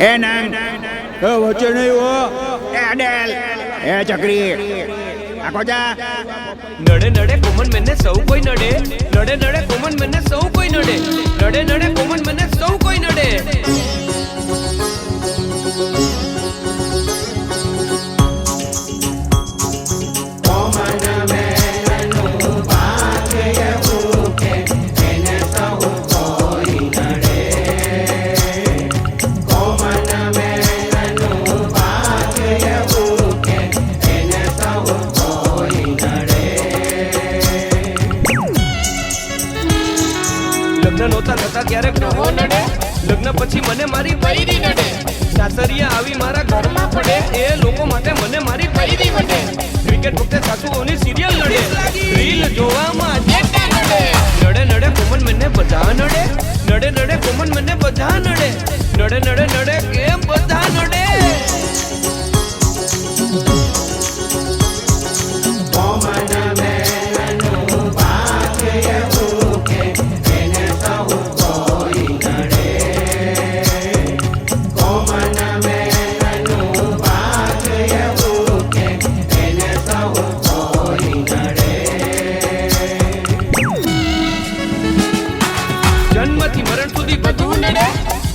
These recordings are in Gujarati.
એ નાન એ વચ્ચે નહીં હો. એ અડેલ. એ ચકરી. આખો જા નડે નડે કોમન મને સૌ કોઈ નડે. નડે નડે કોમન મને સૌ કોઈ નડે. નડે નડે કોમન મેને થતા ત્યારે ગ્રહો નડે. લગ્ન પછી મને મારી બૈરી નડે. સાસરિયા આવી મારા ઘરમાં પડે. એ લોકો માટે મને મારી બૈરી વટે ક્રિકેટ વખતે સાસુઓની સિરિયલ નડે. રીલ જોવામાં નડે નડે, કોમન મને બધા નડે. નડે નડે, કોમન મને બધા નડે. નડે નડે નડે, કેમ બધા નડે?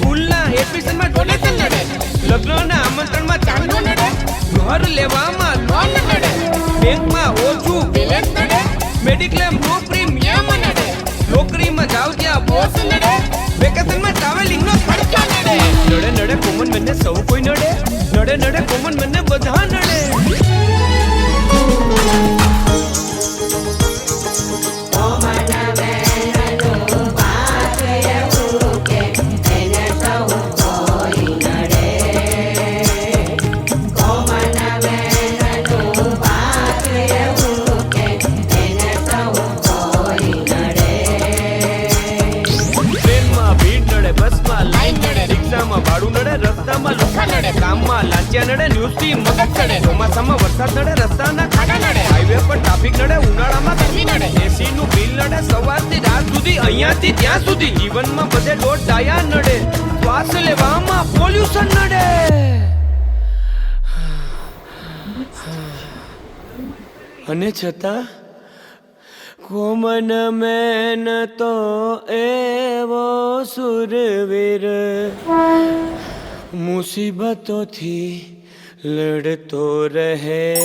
સ્કૂલના એડમિશનમાં ડોનેશન નડે. લગ્નના આમંત્રણમાં ચાંદો નડે. ઘર લેવામાં લોન નડે. બેંકમાં ઓછું બેલેન્સ નડે. મેડિક્લેમ નો પ્રીમિયમ ભાડું નડે, રસ્તામાં લુખા નડે કામમાં લાંચિયા નડે, ન્યૂઝથી મગજ ચડે, ચોમાસામાં વરસાદ નડે, રસ્તાના ખાડા નડે હાઈવે પર ટ્રાફિક નડે, ઉનાળામાં ગરમી નડે એસી નું બિલ નડે, સવારથી રાત સુધી, અહીંયાથી ત્યાં સુધી, જીવનમાં બધે દોઢ ડાયા નડે, શ્વાસ લેવામાં પોલ્યુશન નડે. અને છતાં કોમન મેન તો એવો સુરવીર. મુસીબતોથી લડતો રહે.